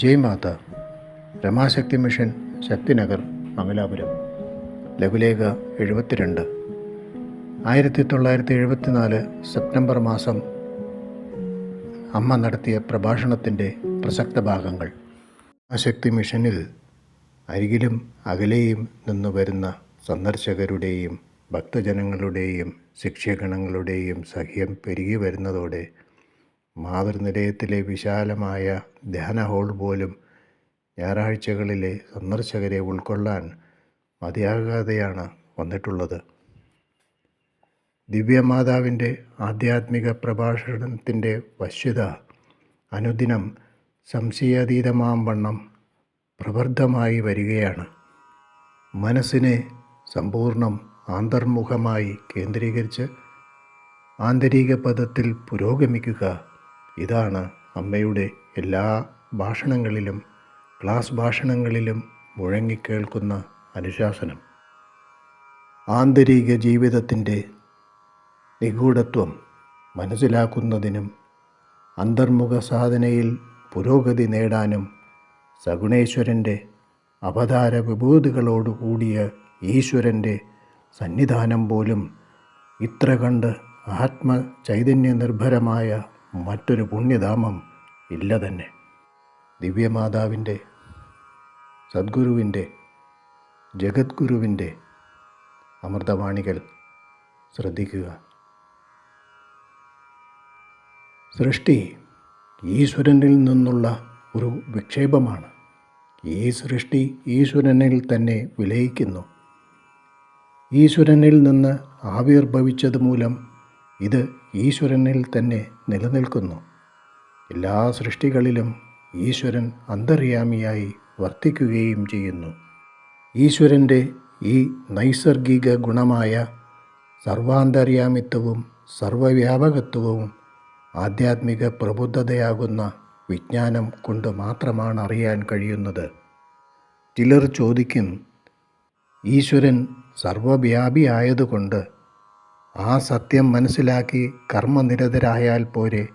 ജയ് മാത രമാശക്തി mission Shakthinagar Mangalapuram. ലഘുലേഖ എഴുപത്തിരണ്ട്. ആയിരത്തി തൊള്ളായിരത്തി എഴുപത്തിനാല് സെപ്റ്റംബർ മാസം അമ്മ നടത്തിയ പ്രഭാഷണത്തിന്റെ പ്രസക്ത ഭാഗങ്ങൾ. ആശക്തി മിഷനിൽ അരികിലും അകലെയും നിന്ന് വരുന്ന സന്ദർശകരുടെയും ഭക്തജനങ്ങളുടെയും ശിക്ഷകണങ്ങളുടെയും സഹ്യം പെരുകി വരുന്നതോടെ മാതൃനിലയത്തിലെ വിശാലമായ ധ്യാന ഹാൾ പോലും ഞായറാഴ്ചകളിലെ സന്ദർശകരെ ഉൾക്കൊള്ളാൻ മതിയാകാതെയാണ് വന്നിട്ടുള്ളത്. ദിവ്യമാതാവിന്റെ ആധ്യാത്മിക പ്രഭാഷണത്തിന്റെ വശ്യത അനുദിനം സംശയാതീതമാം വണ്ണം പ്രവർദ്ധമായി വരികയാണ്. മനസ്സിനെ സമ്പൂർണം ആന്തർമുഖമായി കേന്ദ്രീകരിച്ച് ആന്തരിക പദത്തിൽ പുരോഗമിക്കുക ഇതാണ് അമ്മയുടെ എല്ലാ ഭാഷണങ്ങളിലും ക്ലാസ് ഭാഷണങ്ങളിലും മുഴങ്ങിക്കേൾക്കുന്ന അനുശാസനം. ആന്തരിക ജീവിതത്തിന്റെ നിഗൂഢത്വം മനസ്സിലാക്കുന്നതിനും അന്തർമുഖ സാധനയിൽ പുരോഗതി നേടാനും സഗുണേശ്വരന്റെ അവതാര വിഭൂതികളോടുകൂടിയ ഈശ്വരന്റെ സന്നിധാനം പോലും ഇത്ര കണ്ട് ആത്മചൈതന്യ നിർഭരമായ മറ്റൊരു പുണ്യധാമം ഇല്ല തന്നെ. ദിവ്യമാതാവിന്റെ സദ്ഗുരുവിന്റെ ജഗദ്ഗുരുവിന്റെ അമൃതവാണികൾ ശ്രദ്ധിക്കുക. സൃഷ്ടി ഈശ്വരനിൽ നിന്നുള്ള ഒരു വിക്ഷേപമാണ്. ഈ സൃഷ്ടി ഈശ്വരനിൽ തന്നെ വിലയിക്കുന്നു. ഈശ്വരനിൽ നിന്ന് ആവിർഭവിച്ചത് മൂലം ഇത് ഈശ്വരനിൽ തന്നെ നിലനിൽക്കുന്നു. എല്ലാ സൃഷ്ടികളിലും ഈശ്വരൻ അന്തർയാമിയായി വർത്തിക്കുകയും ചെയ്യുന്നു. ഈശ്വരന്റെ ഈ നൈസർഗിക ഗുണമായ സർവാന്തര്യാമിത്വവും സർവവ്യാപകത്വവും ആധ്യാത്മിക പ്രബുദ്ധതയാകുന്ന വിജ്ഞാനം കൊണ്ട് മാത്രമാണ് അറിയാൻ കഴിയുന്നത്. ചിലർ ചോദിക്കും ഈശ്വരൻ സർവവ്യാപിയായതുകൊണ്ട് ആ സത്യം മനസ്സിലാക്കി കർമ്മനിരതരായാൽ പോരെ.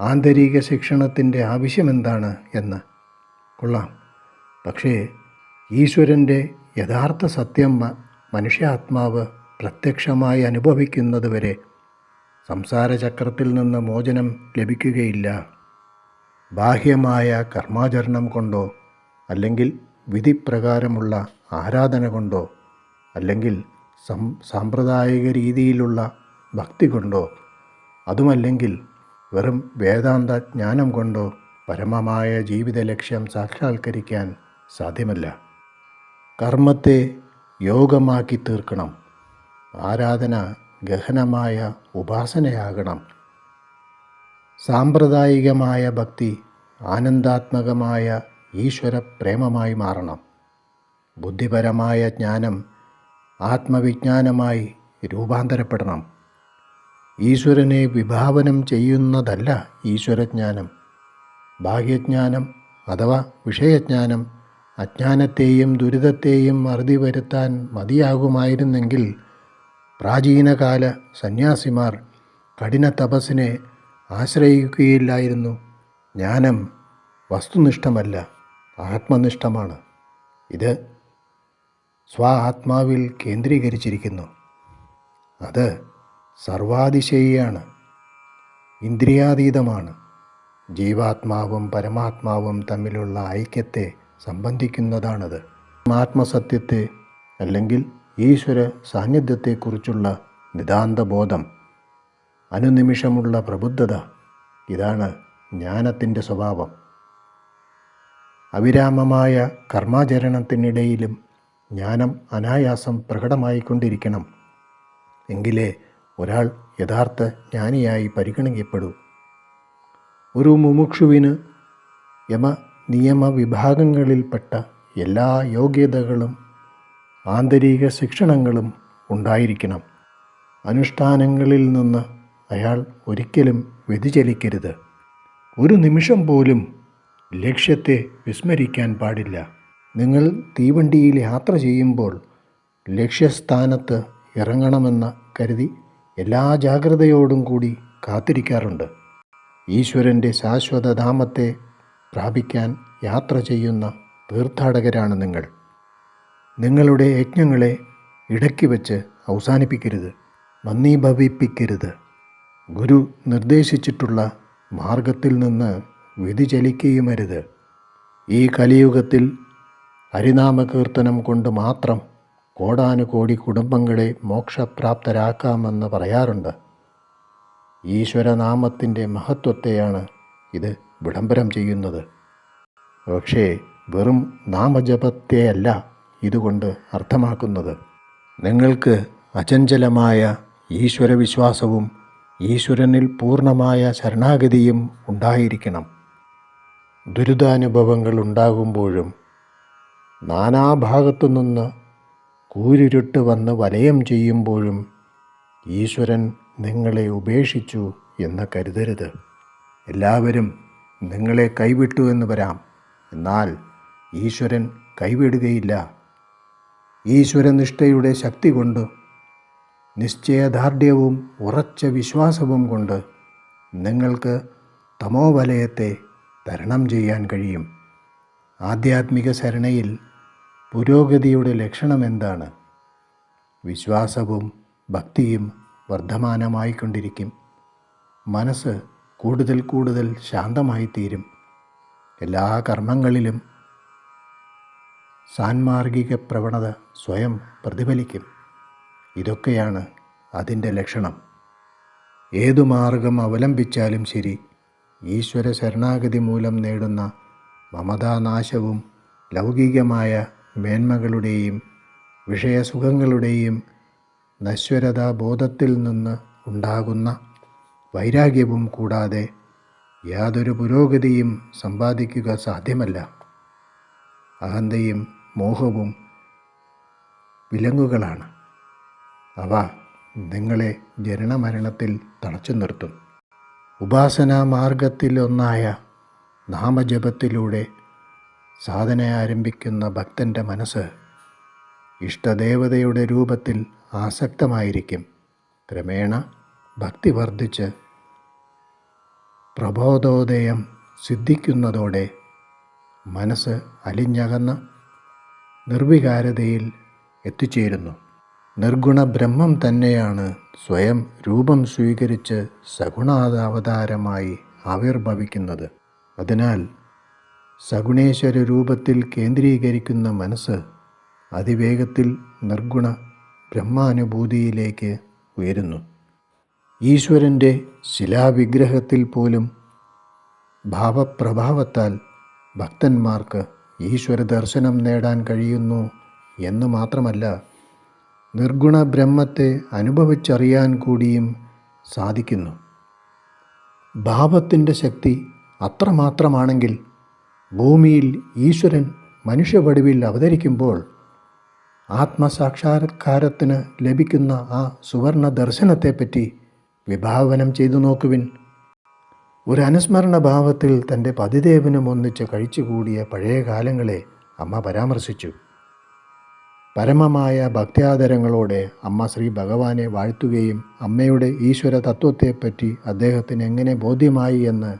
ആന്തരിക ശിക്ഷണത്തിന്റെ ആവശ്യമെന്താണ് എന്ന്. കൊള്ളാം. പക്ഷേ ഈശ്വരന്റെ യഥാർത്ഥ സത്യം മനുഷ്യാത്മാവ് പ്രത്യക്ഷമായി അനുഭവിക്കുന്നതുവരെ സംസാരചക്രത്തിൽ നിന്ന് മോചനം ലഭിക്കുകയില്ല. ബാഹ്യമായ കർമാചരണം കൊണ്ടോ അല്ലെങ്കിൽ വിധിപ്രകാരമുള്ള ആരാധന കൊണ്ടോ അല്ലെങ്കിൽ സം സാമ്പ്രദായിക രീതിയിലുള്ള ഭക്തി കൊണ്ടോ അതുമല്ലെങ്കിൽ വെറും വേദാന്ത ജ്ഞാനം കൊണ്ടോ പരമമായ ജീവിത ലക്ഷ്യം സാക്ഷാത്കരിക്കാൻ സാധ്യമല്ല. കർമ്മത്തെ യോഗമാക്കി തീർക്കണം. ആരാധന ഗഹനമായ ഉപാസനയാകണം. സാമ്പ്രദായികമായ ഭക്തി ആനന്ദാത്മകമായ ഈശ്വര പ്രേമമായി മാറണം. ബുദ്ധിപരമായ ജ്ഞാനം ആത്മവിജ്ഞാനമായി രൂപാന്തരപ്പെടണം. ഈശ്വരനെ വിഭാവനം ചെയ്യുന്നതല്ല ഈശ്വരജ്ഞാനം. ഭാഗ്യജ്ഞാനം അഥവാ വിഷയജ്ഞാനം അജ്ഞാനത്തെയും ദുരിതത്തെയും അറുതി വരുത്താൻ മതിയാകുമായിരുന്നെങ്കിൽ പ്രാചീനകാല സന്യാസിമാർ കഠിന തപസ്സിനെ ആശ്രയിക്കുകയില്ലായിരുന്നു. ജ്ഞാനം വസ്തുനിഷ്ഠമല്ല ആത്മനിഷ്ഠമാണ്. ഇത് സ്വ ആത്മാവിൽ കേന്ദ്രീകരിച്ചിരിക്കുന്നു. അത് സർവാതിശയിയാണ്. ഇന്ദ്രിയാതീതമാണ്. ജീവാത്മാവും പരമാത്മാവും തമ്മിലുള്ള ഐക്യത്തെ സംബന്ധിക്കുന്നതാണത്. ആത്മസത്യത്തെ അല്ലെങ്കിൽ ഈശ്വര സാന്നിധ്യത്തെക്കുറിച്ചുള്ള നിതാന്തബോധം അനുനിമിഷമുള്ള പ്രബുദ്ധത ഇതാണ് ജ്ഞാനത്തിന്റെ സ്വഭാവം. അവിരാമമായ കർമാചരണത്തിനിടയിലും ജ്ഞാനം അനായാസം പ്രകടമായിക്കൊണ്ടിരിക്കണം. എങ്കിലേ ഒരാൾ യഥാർത്ഥ ജ്ഞാനിയായി പരിഗണിക്കപ്പെടൂ. ഒരു മുമുക്ഷുവിന് യമ നിയമ വിഭാഗങ്ങളിൽപ്പെട്ട എല്ലാ യോഗ്യതകളും ആന്തരിക ശിക്ഷണങ്ങളും ഉണ്ടായിരിക്കണം. അനുഷ്ഠാനങ്ങളിൽ നിന്ന് അയാൾ ഒരിക്കലും വ്യതിചലിക്കരുത്. ഒരു നിമിഷം പോലും ലക്ഷ്യത്തെ വിസ്മരിക്കാൻ പാടില്ല. നിങ്ങൾ തീവണ്ടിയിൽ യാത്ര ചെയ്യുമ്പോൾ ലക്ഷ്യസ്ഥാനത്ത് ഇറങ്ങണമെന്ന് കരുതി എല്ലാ ജാഗ്രതയോടും കൂടി കാത്തിരിക്കാറുണ്ട്. ഈശ്വരന്റെ ശാശ്വതധാമത്തെ പ്രാപിക്കാൻ യാത്ര ചെയ്യുന്ന തീർത്ഥാടകരാണ് നിങ്ങൾ. നിങ്ങളുടെ യജ്ഞങ്ങളെ ഇടയ്ക്ക് വെച്ച് അവസാനിപ്പിക്കരുത് മന്ദീഭവിപ്പിക്കരുത്. ഗുരു നിർദ്ദേശിച്ചിട്ടുള്ള മാർഗത്തിൽ നിന്ന് വ്യതിചലിക്കുകയുമരുത്. ഈ കലിയുഗത്തിൽ ഹരിനാമകീർത്തനം കൊണ്ട് മാത്രം കോടാനുകോടി കുടുംബങ്ങളെ മോക്ഷപ്രാപ്തരാക്കാമെന്ന് പറയാറുണ്ട്. ഈശ്വരനാമത്തിന്റെ മഹത്വത്തെയാണ് ഇത് വിളംബരം ചെയ്യുന്നത്. പക്ഷേ വെറും നാമജപത്തെയല്ല ഇതുകൊണ്ട് അർത്ഥമാക്കുന്നത്. നിങ്ങൾക്ക് അചഞ്ചലമായ ഈശ്വരവിശ്വാസവും ഈശ്വരനിൽ പൂർണമായ ശരണാഗതിയും ഉണ്ടായിരിക്കണം. ദുരിതാനുഭവങ്ങൾ ഉണ്ടാകുമ്പോഴും നാനാഭാഗത്തു നിന്ന് കൂരിരുട്ട് വന്ന് വലയം ചെയ്യുമ്പോഴും ഈശ്വരൻ നിങ്ങളെ ഉപേക്ഷിച്ചു എന്ന് കരുതരുത്. എല്ലാവരും നിങ്ങളെ കൈവിട്ടു എന്ന് വരാം. എന്നാൽ ഈശ്വരൻ കൈവിടുകയില്ല. ഈശ്വരനിഷ്ഠയുടെ ശക്തി കൊണ്ട് നിശ്ചയദാർഢ്യവും ഉറച്ച വിശ്വാസവും കൊണ്ട് നിങ്ങൾക്ക് തമോവലയത്തെ തരണം ചെയ്യാൻ കഴിയും. ആധ്യാത്മിക ശരണയിൽ പുരോഗതിയുടെ ലക്ഷണം എന്താണ് വിശ്വാസവും ഭക്തിയും വർദ്ധമാനമായിക്കൊണ്ടിരിക്കും. മനസ്സ് കൂടുതൽ കൂടുതൽ ശാന്തമായിത്തീരും. എല്ലാ കർമ്മങ്ങളിലും സാൻമാർഗിക പ്രവണത സ്വയം പ്രതിഫലിക്കും. ഇതൊക്കെയാണ് അതിന്റെ ലക്ഷണം. ഏതു മാർഗം അവലംബിച്ചാലും ശരി ഈശ്വര ശരണാഗതി മൂലം നേടുന്ന മമതാനാശവും ലൗകികമായ മേന്മകളുടെയും വിഷയസുഖങ്ങളുടെയും നശ്വരതാ ബോധത്തിൽ നിന്ന് ഉണ്ടാകുന്ന വൈരാഗ്യവും കൂടാതെ യാതൊരു പുരോഗതിയും സമ്പാദിക്കുക സാധ്യമല്ല. അഹന്തയും മോഹവും വിലങ്ങുകളാണ്. അവ നിങ്ങളെ ജനനമരണത്തിൽ തളച്ചു നിർത്തും. ഉപാസനാ മാർഗത്തിലൊന്നായ നാമജപത്തിലൂടെ സാധന ആരംഭിക്കുന്ന ഭക്തന്റെ മനസ്സ് ഇഷ്ടദേവതയുടെ രൂപത്തിൽ ആസക്തമായിരിക്കും. ക്രമേണ ഭക്തി വർദ്ധിച്ച് പ്രബോധോദയം സിദ്ധിക്കുന്നതോടെ മനസ്സ് അലിഞ്ഞകന്ന നിർവികാരതയിൽ എത്തിച്ചേരുന്നു. നിർഗുണ ബ്രഹ്മം തന്നെയാണ് സ്വയം രൂപം സ്വീകരിച്ച് സഗുണാവതാരമായി ആവിർഭവിക്കുന്നത്. അതിനാൽ സഗുണേശ്വര രൂപത്തിൽ കേന്ദ്രീകരിക്കുന്ന മനസ്സ് അതിവേഗത്തിൽ നിർഗുണ ബ്രഹ്മാനുഭൂതിയിലേക്ക് ഉയരുന്നു. ഈശ്വരന്റെ ശിലാവിഗ്രഹത്തിൽ പോലും ഭാവപ്രഭാവത്താൽ ഭക്തന്മാർക്ക് ഈശ്വര ദർശനം നേടാൻ കഴിയുന്നു എന്ന് മാത്രമല്ല നിർഗുണ ബ്രഹ്മത്തെ അനുഭവിച്ചറിയാൻ കൂടിയും സാധിക്കുന്നു. ഭാവത്തിന്റെ ശക്തി അത്രമാത്രമാണെങ്കിൽ ഭൂമിയിൽ ഈശ്വരൻ മനുഷ്യവടിവിൽ അവതരിക്കുമ്പോൾ ആത്മസാക്ഷാത്കാരത്തിന് ലഭിക്കുന്ന ആ സുവർണ ദർശനത്തെപ്പറ്റി വിഭാവനം ചെയ്തു നോക്കുവിൻ. ഒരു അനുസ്മരണ ഭാവത്തിൽ തന്റെ പതിദേവനും ഒന്നിച്ച് കഴിച്ചുകൂടിയ പഴയ കാലങ്ങളെ അമ്മ പരാമർശിച്ചു. പരമമായ ഭക്ത്യാദരങ്ങളോടെ അമ്മ ശ്രീ ഭഗവാനെ വാഴ്ത്തുകയും അമ്മയുടെ ഈശ്വര തത്വത്തെപ്പറ്റി അദ്ദേഹത്തിന് എങ്ങനെ ബോധ്യമായി എന്ന്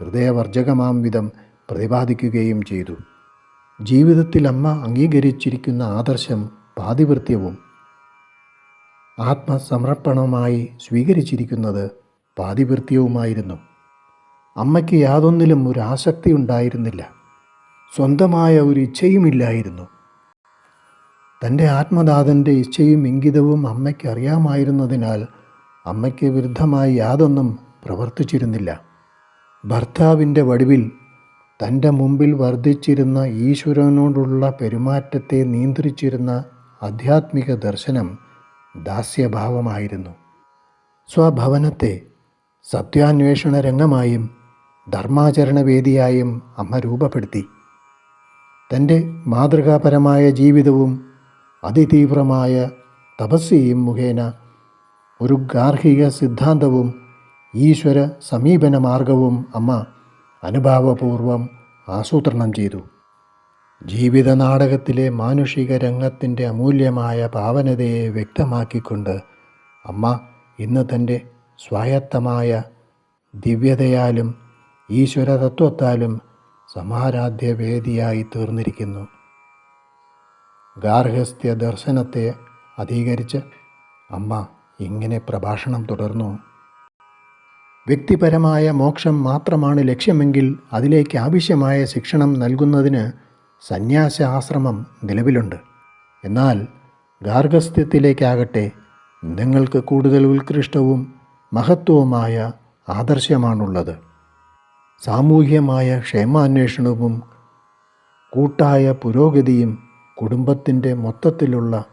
ഹൃദയവർജകമാം വിധം പ്രതിപാദിക്കുകയും ചെയ്തു. ജീവിതത്തിൽ അമ്മ അംഗീകരിച്ചിരിക്കുന്ന ആദർശം പാതിവൃത്യവും ആത്മസമർപ്പണമായി സ്വീകരിച്ചിരിക്കുന്നത് പാതിവൃത്യവുമായിരുന്നു. അമ്മയ്ക്ക് യാതൊന്നിലും ഒരു ആസക്തി ഉണ്ടായിരുന്നില്ല. സ്വന്തമായ ഒരു ഇച്ഛയുമില്ലായിരുന്നു. തന്റെ ആത്മനാഥന്റെ ഇച്ഛയും ഇംഗിതവും അമ്മയ്ക്ക് അറിയാമായിരുന്നതിനാൽ അമ്മയ്ക്ക് വിരുദ്ധമായി യാതൊന്നും പ്രവർത്തിച്ചിരുന്നില്ല. ഭർത്താവിന്റെ വടിവിൽ തന്റെ മുമ്പിൽ വർദ്ധിച്ചിരുന്ന ഈശ്വരനോടുള്ള പെരുമാറ്റത്തെ നിയന്ത്രിച്ചിരുന്ന ആധ്യാത്മിക ദർശനം ദാസ്യഭാവമായിരുന്നു. സ്വഭവനത്തെ സത്യാന്വേഷണ രംഗമായും ധർമാചരണവേദിയായും അമ്മ രൂപപ്പെടുത്തി. തന്റെ മാതൃകാപരമായ ജീവിതവും അതിതീവ്രമായ തപസ്യയും മുഖേന ഒരു ഗാർഹിക സിദ്ധാന്തവും ഈശ്വര സമീപന മാർഗവും അമ്മ അനുഭാവപൂർവം ആസൂത്രണം ചെയ്തു. ജീവിത നാടകത്തിലെ മാനുഷിക രംഗത്തിന്റെ അമൂല്യമായ ഭാവനതയെ വ്യക്തമാക്കിക്കൊണ്ട് അമ്മ ഇന്ന് തന്റെ സ്വായത്തമായ ദിവ്യതയാലും ഈശ്വര തത്വത്താലും സമാരാധ്യ വേദിയായി തീർന്നിരിക്കുന്നു. ഗാർഹസ്ഥ്യ ദർശനത്തെ അധീകരിച്ച് അമ്മ ഇങ്ങനെ പ്രഭാഷണം തുടർന്നു. വ്യക്തിപരമായ മോക്ഷം മാത്രമാണ് ലക്ഷ്യമെങ്കിൽ അതിലേക്ക് ആവശ്യമായ ശിക്ഷണം നൽകുന്നതിന് സന്യാസ ആശ്രമം നിലവിലുണ്ട്. എന്നാൽ ഗാർഹസ്ഥ്യത്തിലേക്കാകട്ടെ നിങ്ങൾക്ക് കൂടുതൽ ഉത്കൃഷ്ടവും മഹത്വവുമായ ആദർശമാണുള്ളത്. സാമൂഹ്യമായ ക്ഷേമാന്വേഷണവും കൂട്ടായ പുരോഗതിയും കുടുംബത്തിന്റെ മൊത്തത്തിലുള്ള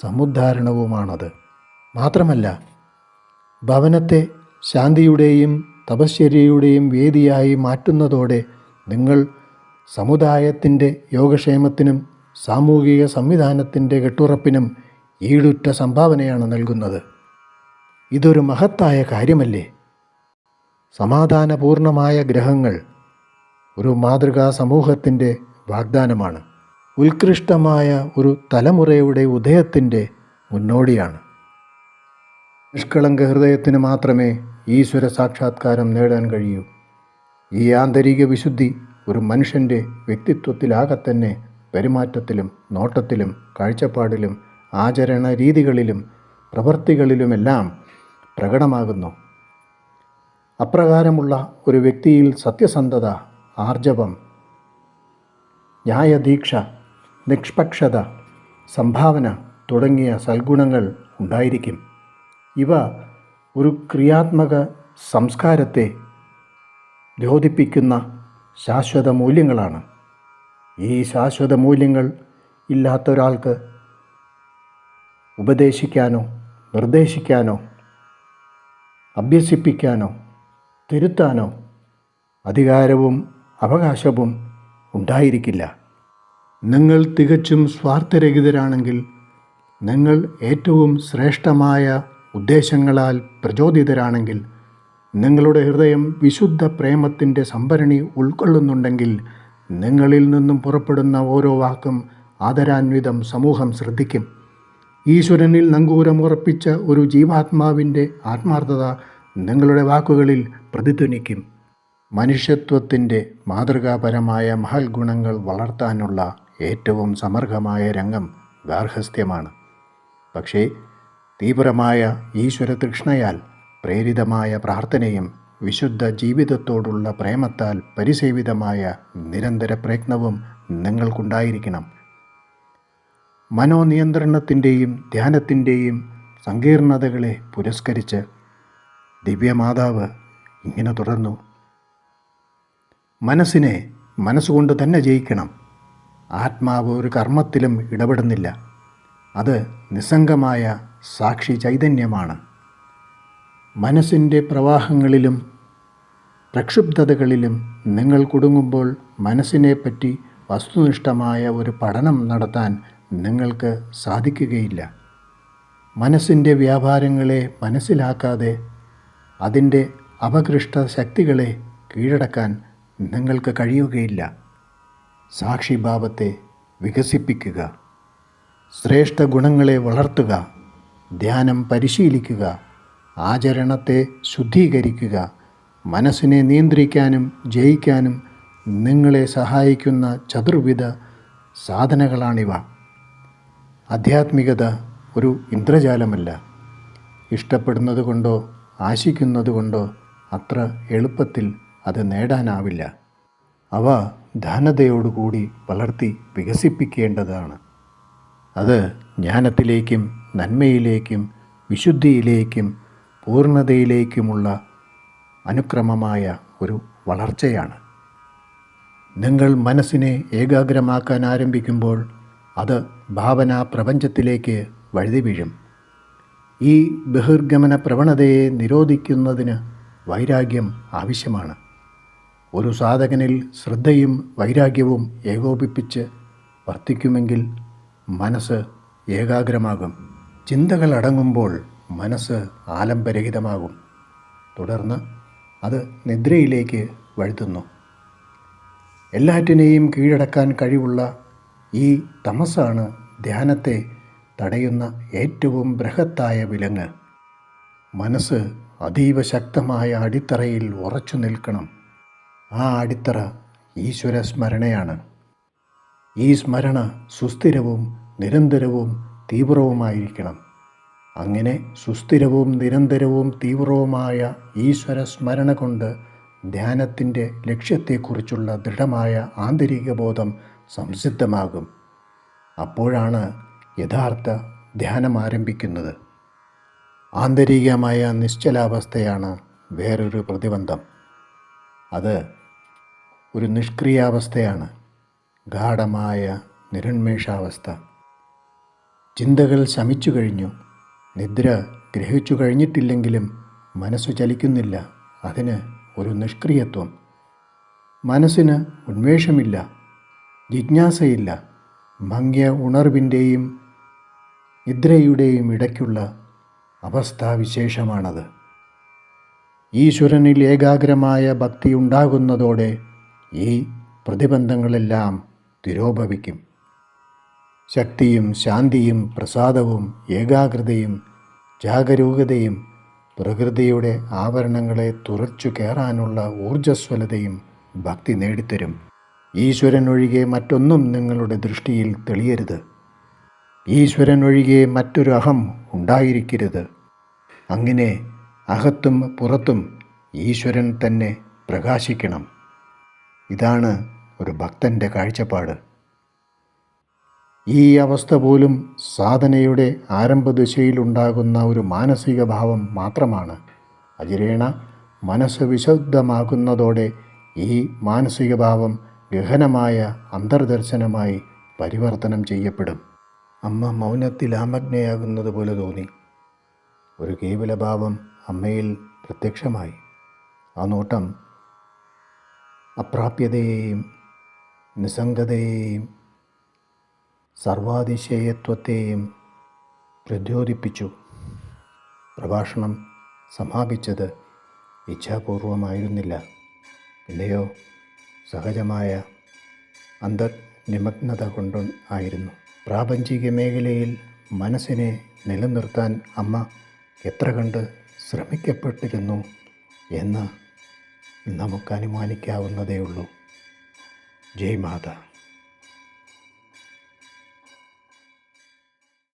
സമുദ്ധാരണവുമാണത്. മാത്രമല്ല ഭവനത്തെ ശാന്തിയുടെയും തപശ്ചര്യയുടെയും വേദിയായി മാറ്റുന്നതോടെ നിങ്ങൾ സമുദായത്തിന്റെ യോഗക്ഷേമത്തിനും സാമൂഹിക സംവിധാനത്തിന്റെ കെട്ടുറപ്പിനും ഈടുറ്റ സംഭാവനയാണ് നൽകുന്നത്. ഇതൊരു മഹത്തായ കാര്യമല്ലേ? സമാധാനപൂർണമായ ഗ്രഹങ്ങൾ ഒരു മാതൃകാ സമൂഹത്തിന്റെ വാഗ്ദാനമാണ്. ഉത്കൃഷ്ടമായ ഒരു തലമുറയുടെ ഉദയത്തിന്റെ മുന്നോടിയാണ്. നിഷ്കളങ്ക ഹൃദയത്തിന് മാത്രമേ ഈശ്വര സാക്ഷാത്കാരം നേടാൻ കഴിയൂ. ഈ ആന്തരിക വിശുദ്ധി ഒരു മനുഷ്യന്റെ വ്യക്തിത്വത്തിലാകെ തന്നെ പെരുമാറ്റത്തിലും നോട്ടത്തിലും കാഴ്ചപ്പാടിലും ആചരണ രീതികളിലും പ്രവൃത്തികളിലുമെല്ലാം പ്രകടമാകുന്നു. അപ്രകാരമുള്ള ഒരു വ്യക്തിയിൽ സത്യസന്ധത ആർജവം ന്യായദീക്ഷ നിഷ്പക്ഷത സംഭാവന തുടങ്ങിയ സൽഗുണങ്ങൾ ഉണ്ടായിരിക്കും. ഇവ ഒരു ക്രിയാത്മക സംസ്കാരത്തെ ദ്യോതിപ്പിക്കുന്ന ശാശ്വത മൂല്യങ്ങളാണ്. ഈ ശാശ്വത മൂല്യങ്ങൾ ഇല്ലാത്ത ഒരാൾക്ക് ഉപദേശിക്കാനോ നിർദ്ദേശിക്കാനോ അഭ്യസിപ്പിക്കാനോ തിരുത്താനോ അധികാരവും അവകാശവും ഉണ്ടായിരിക്കില്ല. നിങ്ങൾ തികച്ചും സ്വാർത്ഥരഹിതരാണെങ്കിൽ നിങ്ങൾ ഏറ്റവും ശ്രേഷ്ഠമായ ഉദ്ദേശങ്ങളാൽ പ്രചോദിതരാണെങ്കിൽ നിങ്ങളുടെ ഹൃദയം വിശുദ്ധ പ്രേമത്തിന്റെ സംഭരണി ഉൾക്കൊള്ളുന്നുണ്ടെങ്കിൽ നിങ്ങളിൽ നിന്നും പുറപ്പെടുന്ന ഓരോ വാക്കും ആദരാന്വിതം സമൂഹം ശ്രദ്ധിക്കും. ഈശ്വരനിൽ നങ്കൂരമുറപ്പിച്ച ഒരു ജീവാത്മാവിന്റെ ആത്മാർത്ഥത നിങ്ങളുടെ വാക്കുകളിൽ പ്രതിധ്വനിക്കും. മനുഷ്യത്വത്തിന്റെ മാതൃകാപരമായ മഹൽ ഗുണങ്ങൾ വളർത്താനുള്ള ഏറ്റവും സമർഹമായ രംഗം ഗാർഹസ്ഥ്യമാണ്. പക്ഷേ തീവ്രമായ ഈശ്വര തൃഷ്ണയാൽ പ്രേരിതമായ പ്രാർത്ഥനയും വിശുദ്ധ ജീവിതത്തോടുള്ള പ്രേമത്താൽ പരിസേവിതമായ നിരന്തര പ്രയത്നവും നിങ്ങൾക്കുണ്ടായിരിക്കണം. മനോനിയന്ത്രണത്തിന്റെയും ധ്യാനത്തിന്റെയും സങ്കീർണതകളെ പുരസ്കരിച്ച് ദിവ്യമാതാവ് ഇങ്ങനെ തുടർന്നു. മനസ്സിനെ മനസ്സുകൊണ്ട് തന്നെ ജയിക്കണം. ആത്മാവ് ഒരു കർമ്മത്തിലും ഇടപെടുന്നില്ല. അത് നിസ്സംഗമായ സാക്ഷി ചൈതന്യമാണ്. മനസ്സിന്റെ പ്രവാഹങ്ങളിലും പ്രക്ഷുബ്ധതകളിലും നിങ്ങൾ കുടുങ്ങുമ്പോൾ മനസ്സിനെപ്പറ്റി വസ്തുനിഷ്ഠമായ ഒരു പഠനം നടത്താൻ നിങ്ങൾക്ക് സാധിക്കുകയില്ല. മനസ്സിന്റെ വ്യാപാരങ്ങളെ മനസ്സിലാക്കാതെ അതിന്റെ അപകൃഷ്ട ശക്തികളെ കീഴടക്കാൻ നിങ്ങൾക്ക് കഴിയുകയില്ല. സാക്ഷിഭാവത്തെ വികസിപ്പിക്കുക. ശ്രേഷ്ഠ ഗുണങ്ങളെ വളർത്തുക. ധ്യാനം പരിശീലിക്കുക ആചരണത്തെ ശുദ്ധീകരിക്കുക മനസ്സിനെ നിയന്ത്രിക്കാനും ജയിക്കാനും നിങ്ങളെ സഹായിക്കുന്ന ചതുർവിധ സാധനങ്ങളാണിവ ആധ്യാത്മികത ഒരു ഇന്ദ്രജാലമല്ല. ഇഷ്ടപ്പെടുന്നത് കൊണ്ടോ ആശിക്കുന്നത് കൊണ്ടോ അത്ര എളുപ്പത്തിൽ അത് നേടാനാവില്ല. അവ ധാനതയോടുകൂടി വളർത്തി വികസിപ്പിക്കേണ്ടതാണ്. അത് ജ്ഞാനത്തിലേക്കും നന്മയിലേക്കും വിശുദ്ധിയിലേക്കും പൂർണതയിലേക്കുമുള്ള അനുക്രമമായ ഒരു വളർച്ചയാണ്. നിങ്ങൾ മനസ്സിനെ ഏകാഗ്രമാക്കാൻ ആരംഭിക്കുമ്പോൾ അത് ഭാവന പ്രപഞ്ചത്തിലേക്ക് വഴുതി വീഴും. ഈ ബഹിർഗമന പ്രവണതയെ നിരോധിക്കുന്നതിന് വൈരാഗ്യം ആവശ്യമാണ്. ഒരു സാധകനിൽ ശ്രദ്ധയും വൈരാഗ്യവും ഏകോപിപ്പിച്ച് വർത്തിക്കുമെങ്കിൽ മനസ്സ് ഏകാഗ്രമാകും. ചിന്തകൾ അടങ്ങുമ്പോൾ മനസ്സ് ആലംബരഹിതമാകും. തുടർന്ന് അത് നിദ്രയിലേക്ക് വഴുത്തുന്നു എല്ലാറ്റിനെയും കീഴടക്കാൻ കഴിവുള്ള ഈ തമസാണ് ധ്യാനത്തെ തടയുന്ന ഏറ്റവും ബൃഹത്തായ വിലങ്ങ്. മനസ്സ് അതീവ ശക്തമായ അടിത്തറയിൽ ഉറച്ചു നിൽക്കണം. ആ അടിത്തറ ഈശ്വര സ്മരണയാണ്. ഈ സ്മരണ സുസ്ഥിരവും നിരന്തരവും തീവ്രവുമായിരിക്കണം. അങ്ങനെ സുസ്ഥിരവും നിരന്തരവും തീവ്രവുമായ ഈശ്വര സ്മരണ കൊണ്ട് ധ്യാനത്തിന്റെ ലക്ഷ്യത്തെക്കുറിച്ചുള്ള ദൃഢമായ ആന്തരിക ബോധം സംസിദ്ധമാകും. അപ്പോഴാണ് യഥാർത്ഥ ധ്യാനം ആരംഭിക്കുന്നത്. ആന്തരികമായ നിശ്ചലാവസ്ഥയാണ് വേറൊരു പ്രതിബന്ധം. അത് ഒരു നിഷ്ക്രിയാവസ്ഥയാണ്. ഗാഢമായ നിരന്മേഷാവസ്ഥ. ചിന്തകൾ ശമിച്ചു കഴിഞ്ഞു. നിദ്ര ഗ്രഹിച്ചു കഴിഞ്ഞിട്ടില്ലെങ്കിലും മനസ്സു ചലിക്കുന്നില്ല. അതിന് ഒരു നിഷ്ക്രിയത്വം. മനസ്സിന് ഉന്മേഷമില്ല. ജിജ്ഞാസയില്ല. മങ്ങിയ ഉണർവിന്റെയും നിദ്രയുടെയും ഇടയ്ക്കുള്ള അവസ്ഥാവിശേഷമാണത്. ഈശ്വരനിൽ ഏകാഗ്രമായ ഭക്തി ഉണ്ടാകുന്നതോടെ ഈ പ്രതിബന്ധങ്ങളെല്ലാം തിരോഭവിക്കും. ശക്തിയും ശാന്തിയും പ്രസാദവും ഏകാഗ്രതയും ജാഗരൂകതയും പ്രകൃതിയുടെ ആവരണങ്ങളെ തുറച്ചു കയറാനുള്ള ഊർജസ്വലതയും ഭക്തി നേടിത്തരും. ഈശ്വരനൊഴികെ മറ്റൊന്നും നിങ്ങളുടെ ദൃഷ്ടിയിൽ തെളിയരുത്. ഈശ്വരനൊഴികെ മറ്റൊരു അഹം ഉണ്ടായിരിക്കരുത്. അങ്ങനെ അകത്തും പുറത്തും ഈശ്വരൻ തന്നെ പ്രകാശിക്കണം. ഇതാണ് ഒരു ഭക്തന്റെ കാഴ്ചപ്പാട്. ഈ അവസ്ഥ പോലും സാധനയുടെ ആരംഭദിശയിലുണ്ടാകുന്ന ഒരു മാനസിക ഭാവം മാത്രമാണ്. അജിരേണ മനസ്സ് വിശുദ്ധമാകുന്നതോടെ ഈ മാനസിക ഭാവം ഗഹനമായ അന്തർദർശനമായി പരിവർത്തനം ചെയ്യപ്പെടും. അമ്മ മൗനത്തിൽ ആമഗ്നയാകുന്നത് പോലെ തോന്നി. ഒരു കേവലഭാവം അമ്മയിൽ പ്രത്യക്ഷമായി. ആ നോട്ടം അപ്രാപ്യതയെയും നിസ്സംഗതയെയും സർവാതിശയത്വത്തെയും പ്രചോദിപ്പിച്ചു പ്രഭാഷണം സമാപിച്ചത് ഇച്ഛാപൂർവമായിരുന്നില്ല. പിന്നെയോ സഹജമായ അന്തർനിമഗ്നത കൊണ്ട് ആയിരുന്നു. പ്രാപഞ്ചിക മേഖലയിൽ മനസ്സിനെ നിലനിർത്താൻ അമ്മ എത്ര കണ്ട് ശ്രമിക്കപ്പെട്ടിരുന്നു എന്ന് നമുക്ക് ജയ് മാത.